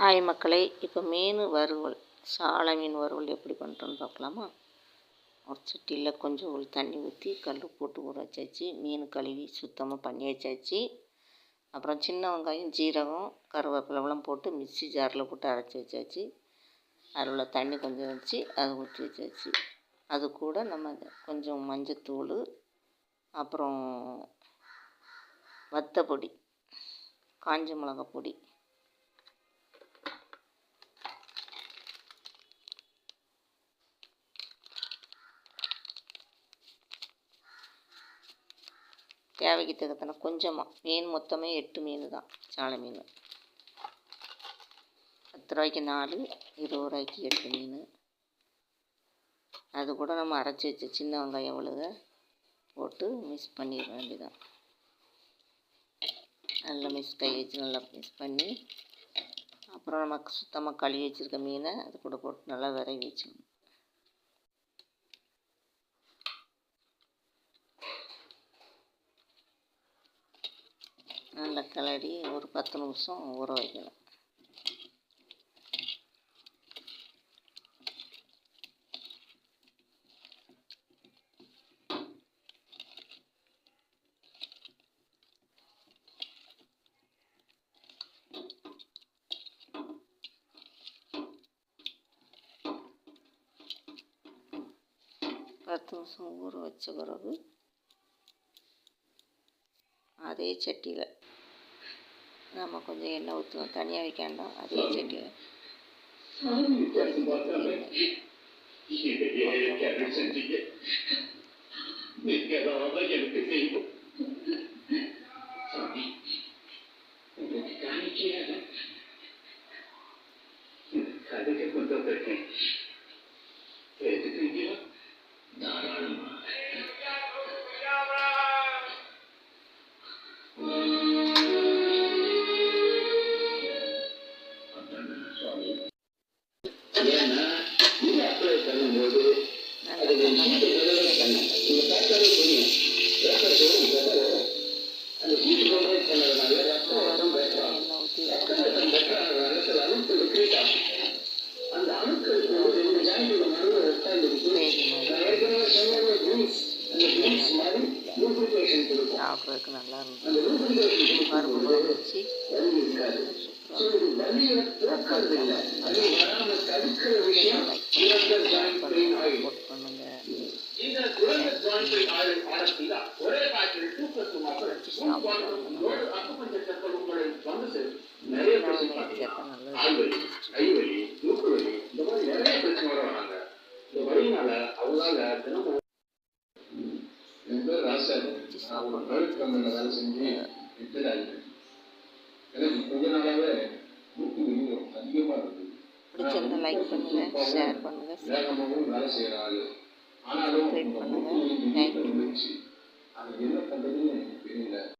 Hi மக்களை இப்போ மீன் வறுவல் சாலை மீன் வறுவல் எப்படி பண்ணுறோன்னு பார்க்கலாமா? ஒரு சட்டியில் கொஞ்சம் ஒரு தண்ணி ஊற்றி கல் போட்டு ஊற வச்சாச்சு. மீன் கழுவி சுத்தமாக பண்ணி வச்சாச்சு. அப்புறம் சின்ன வெங்காயம் ஜீரகம் கருவேப்பிலவெல்லாம் போட்டு மிக்சி ஜாரில் போட்டு அரைச்சி வச்சாச்சு. அதில் தண்ணி கொஞ்சம் வச்சு அதை ஊற்றி வச்சாச்சு. அது கூட நம்ம கொஞ்சம் மஞ்சத்தூள் அப்புறம் வத்தப்பொடி காஞ்ச மிளகா பொடி. தேவைக்கு தகுத்தன கொஞ்சமாக மீன் மொத்தமே எட்டு மீன் தான் சாலை மீன். பத்து ரூபாய்க்கு நாலு இருபது ரூபாய்க்கு எட்டு மீன். அது கூட நம்ம அரைச்சி வச்ச சின்ன வெங்காயம் விழுக போட்டு மிக்ஸ் பண்ணிட வேண்டியதான் நல்லா மிக்ஸ் கை வச்சு நல்லா மிக்ஸ் பண்ணி அப்புறம் நமக்கு சுத்தமாக கழுவி வச்சுருக்க மீனை அது கூட போட்டு நல்லா விரவி வச்சுக்கணும் நல்லா கிளறி ஒரு பத்து நிமிஷம் ஊற வைக்கணும். பத்து நிமிஷம் ஊற வச்ச பிறகு அதே சட்டியில் நம்ம கொஞ்சம் எண்ணெய் ஊற்றுவோம் தனியாக வைக்க வேண்டாம் அதே சட்டியில் கதைக்கு கொண்டு வந்திருக்கேன் ஏன்னா நீங்க அப்ளை பண்ணும்போது அது பருப்பு குழம்பு வச்சு வலி இல்லை வலி ஒரே இந்த செஞ்சு ஆகிட்டேன் எனக்கு கொஞ்ச நாளாவே மூக்கு வலி அதிகமாக இருக்குது பிடிச்சிருந்தா லைக் பண்ணுங்க ஷேர் பண்ணுங்க. வேகமாகவும் வேலை செய்கிற ஆள். ஆனாலும். மூக்கு வலி Thank you. இருந்துச்சு. அது என்ன பண்ணுறதுன்னு எனக்கு தெரியல.